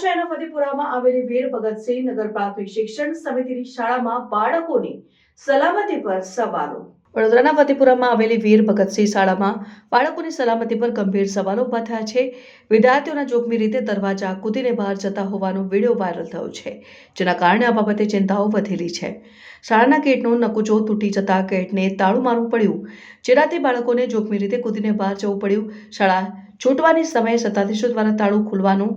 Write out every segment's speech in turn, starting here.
શહેરના ફતેપુરામાં આવેલી વીર ભગતસિંહ નગર પ્રાથમિક શિક્ષણ સમિતિની શાળામાં બાળકોની સલામતી પર સવાલો. વડોદરાના ફતેપુરામાં આવેલી વીર ભગતસિંહ શાળામાં બાળકોની સલામતી પર ગંભીર સવાલો ઊભા થયા છે. વિદ્યાર્થીઓના જોખમી રીતે દરવાજા કૂદીને બહાર જતા હોવાનો વીડિયો વાયરલ થયો છે, જેના કારણે આ બાબતે ચિંતાઓ વધેલી છે. શાળાના ગેટનો નકુચો તૂટી જતા ગેટને તાળું મારવું પડ્યું. જેનાથી બાળકોને જોખમી રીતે કૂદીને બહાર જવું પડ્યું. શાળા છૂટવાની સમયે સત્તાધીશો દ્વારા તાળું ખોલવાનું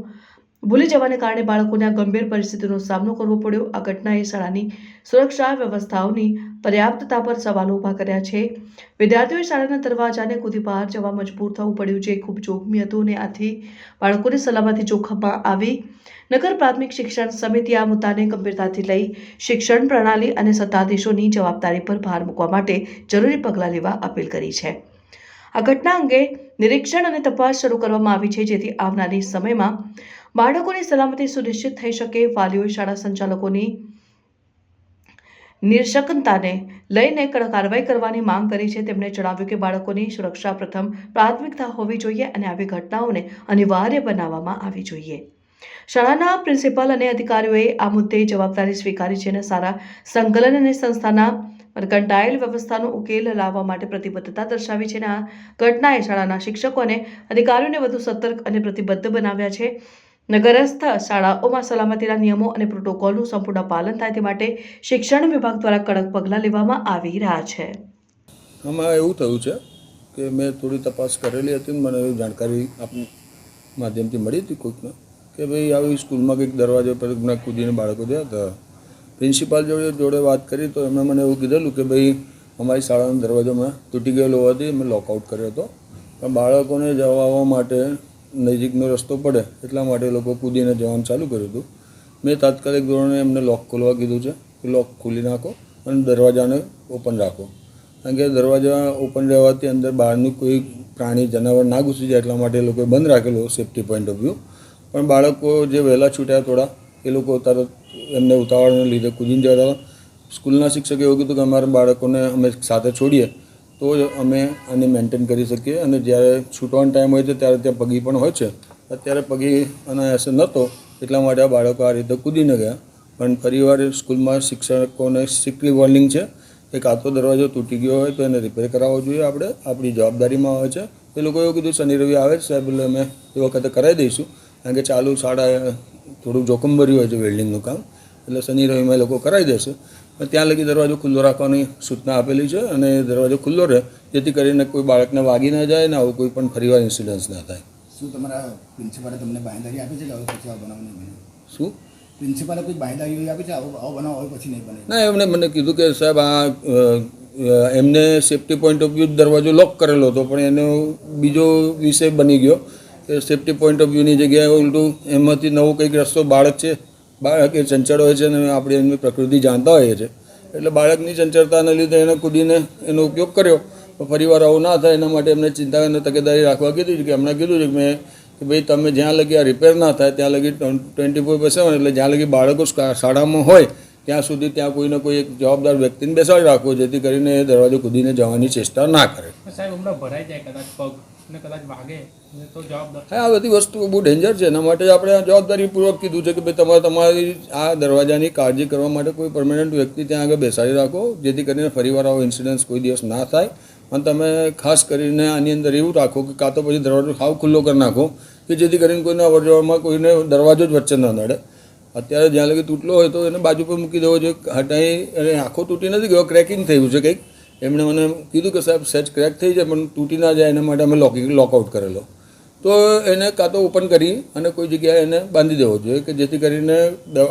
ભૂલી જવાને કારણે બાળકોને આ ગંભીર પરિસ્થિતિનો સામનો કરવો પડ્યો. આ ઘટનાએ શાળાની સુરક્ષા વ્યવસ્થાઓની પર્યાપ્તતા પર સવાલો ઊભા કર્યા છે. વિદ્યાર્થીઓએ શાળાના દરવાજાને કૂદી બહાર જવા મજબૂર થવું પડ્યું જે ખૂબ જોખમી હતું અને આથી બાળકોની સલામતી જોખમમાં આવી. નગર પ્રાથમિક શિક્ષણ સમિતિ આ મુદ્દાને ગંભીરતાથી લઈ શિક્ષણ પ્રણાલી અને સત્તાધીશોની જવાબદારી પર ભાર મૂકવા માટે જરૂરી પગલાં લેવા અપીલ કરી છે. આ ઘટના અંગે નિરીક્ષણ અને તપાસ શરૂ કરવામાં આવી છે, જેથી આવનારી સમયમાં બાળકોની સલામતી સુનિશ્ચિત થઈ શકે. વાલીઓએ શાળા સંચાલકોની નિર્શકનતાને લઈને કડક કાર્યવાહી કરવાની માંગ કરી છે. તેમણે જણાવ્યું કે બાળકોની સુરક્ષા પ્રથમ પ્રાથમિકતા હોવી જોઈએ અને આવી ઘટનાઓને અનિવાર્ય બનાવવામાં આવી જોઈએ. શાળાના પ્રિન્સિપાલ અને અધિકારીઓએ આ મુદ્દે જવાબદારી સ્વીકારી છે અને સારા સંકલન અને સંસ્થાના મરકંટાઇલ વ્યવસ્થાનો ઉકેલ લાવવા માટે પ્રતિબદ્ધતા દર્શાવી છે અને આ ઘટનાએ શાળાના શિક્ષકો અને અધિકારીઓને વધુ સતર્ક અને પ્રતિબદ્ધ બનાવ્યા છે. નગરસ્થ શાળાઓમાં સલામતીના નિયમો અને પ્રોટોકોલનું સંપૂર્ણ પાલન થાય તે માટે શિક્ષણ વિભાગ દ્વારા કડક પગલાં લેવામાં આવી રહ્યા છે. આમાં એવું થયું છે કે મેં થોડી તપાસ કરેલી હતી મને એવી જાણકારી આપની માધ્યમથી મળી હતી કોઈકને કે ભાઈ આવી સ્કૂલમાં કંઈક દરવાજા પર કૂદીને બાળકો ગયા હતા. પ્રિન્સિપાલ જોડે જોડે વાત કરી તો એમણે મને એવું કીધેલું કે ભાઈ, અમારી શાળાનો દરવાજો મેં તૂટી ગયેલો હોવાથી મેં લોકઆઉટ કર્યો હતો. પણ બાળકોને જવા આવવા માટે નજીકનો રસ્તો પડે એટલા માટે લોકો કૂદીને જવાનું ચાલુ કર્યું હતું. મેં તાત્કાલિક ધોરણે એમને લોક ખોલવા કીધું છે કે લોક ખોલી નાખો અને દરવાજાને ઓપન રાખો. કારણ કે દરવાજા ઓપન રહેવાથી અંદર બહારનું કોઈ પ્રાણી, જનાવર ના ઘૂસી જાય એટલા માટે એ લોકોએ બંધ રાખેલો સેફ્ટી પોઈન્ટ ઓફ વ્યૂ પણ બાળકો જે વહેલા છૂટ્યા થોડા, એ લોકો તરત એમને ઉતાવળને લીધે કૂદીને જતા હતા સ્કૂલના શિક્ષકે એવું કીધું કે અમારા બાળકોને અમે સાથે છોડીએ, તો જ અમે આને મેન્ટેન કરી શકીએ. અને જ્યારે છૂટવાનો ટાઈમ હોય છે, ત્યારે ત્યાં પગી પણ હોય છે. અત્યારે પગી અનાયાસે નહોતો, એટલા માટે આ બાળકો આ રીતે કૂદીને ગયા. પણ ફરીવાર સ્કૂલમાં શિક્ષકોને સ્ટ્રિક્ટલી વોર્નિંગ છે કે કાં તો દરવાજો તૂટી ગયો હોય, તો એને રિપેર કરાવવો જોઈએ. આપણે આપણી જવાબદારીમાં આવે છે. એ લોકોએ એવું કીધું, શનિ, રવિ આવે છે સાહેબ, એટલે અમે એ વખતે કરાવી દઈશું. કારણ કે ચાલુ શાળા થોડુંક જોખમભર્યું હોય છે વેલ્ડિંગનું કામ. એટલે શનિ રવિમાં એ લોકો કરાવી દેશે. પણ ત્યાં લગી દરવાજો ખુલ્લો રાખવાની સૂચના આપેલી છે અને દરવાજો ખુલ્લો રહે જેથી કરીને કોઈ બાળકને વાગી ના જાય ને આવું કોઈ પણ ફરીવાર ઇન્સિડન્સ ના થાય. શું તમારા પ્રિન્સિપાલે તમને બાંયધારી આપી છે કે હવે પછી આવો બનાવ નહીં શું? પ્રિન્સિપાલે કોઈ બાંયધારી આપી છે આવો આવો બનાવ હોય પછી નહીં બને? ના એમણે મને કીધું કે સાહેબ આ એમને સેફ્ટી પોઈન્ટ ઓફ વ્યૂ દરવાજો લોક કરેલો હતો પણ એનો બીજો વિષય બની ગયો કે સેફ્ટી પોઈન્ટ ઓફ વ્યૂની જગ્યાએ ઉલટું એમાંથી નવો કંઈક રસ્તો બાળક છે બાળક એ ચંચળ હોય છે અને આપણે એમની પ્રકૃતિ જાણતા હોઈએ છીએ એટલે બાળકની ચંચળતાને લીધે એને કૂદીને એનો ઉપયોગ કર્યો. ફરીવાર આવું ના થાય, એના માટે એમને ચિંતા અને તકેદારી રાખવા કીધું છે કે એમણે કીધું છે કે મેં કે ભાઈ તમે જ્યાં લગી આ રિપેર ના થાય, ત્યાં લગી ટ્વેન્ટી ફોર બાય સેવન એટલે જ્યાં લગી બાળકો શાળામાં હોય, ત્યાં સુધી ત્યાં કોઈને કોઈ એક જવાબદાર વ્યક્તિને બેસાડી રાખવો, જેથી કરીને એ દરવાજો કૂદીને જવાની ચેષ્ટા ના કરે. સાહેબ ભરાઈ જાય કદાચ પગ. આ બધી વસ્તુ બહુ ડેન્જર છે. એના માટે આપણે જવાબદારીપૂર્વક કીધું છે કે ભાઈ, તમારે તમારી આ દરવાજાની કાળજી કરવા માટે કોઈ પરમેનન્ટ વ્યક્તિ ત્યાં આગળ બેસાડી રાખો, જેથી કરીને ફરીવાર આવો ઇન્સિડન્સ કોઈ દિવસ ના થાય. અને તમે ખાસ કરીને આની અંદર એવું રાખો કે કાં તો પછી દરવાજો સાવ ખુલ્લો કરી નાખો, કે જેથી કરીને કોઈને અવર જવરમાં કોઈને દરવાજો જ વચ્ચે ન નડે. અત્યારે જ્યાં લગી તૂટલો હોય તો એને બાજુ પર મૂકી દેવો જોઈએ. હટાઈ અને આખો તૂટી નથી ગયો ક્રેકિંગ થયું છે કંઈક. એમણે મને કીધું કે સાહેબ સેટ ક્રેક થઈ જાય પણ તૂટી ના જાય એના માટે અમે લોકિંગ લોકઆઉટ કરેલો. તો એને કાં તો ઓપન કરી અને કોઈ જગ્યાએ એને બાંધી દેવો જોઈએ કે જેથી કરીને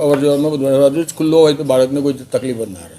અવર જવરમાં દરવાજો જ ખુલ્લો હોય તો બાળકને કોઈ તકલીફ જ ના રહે.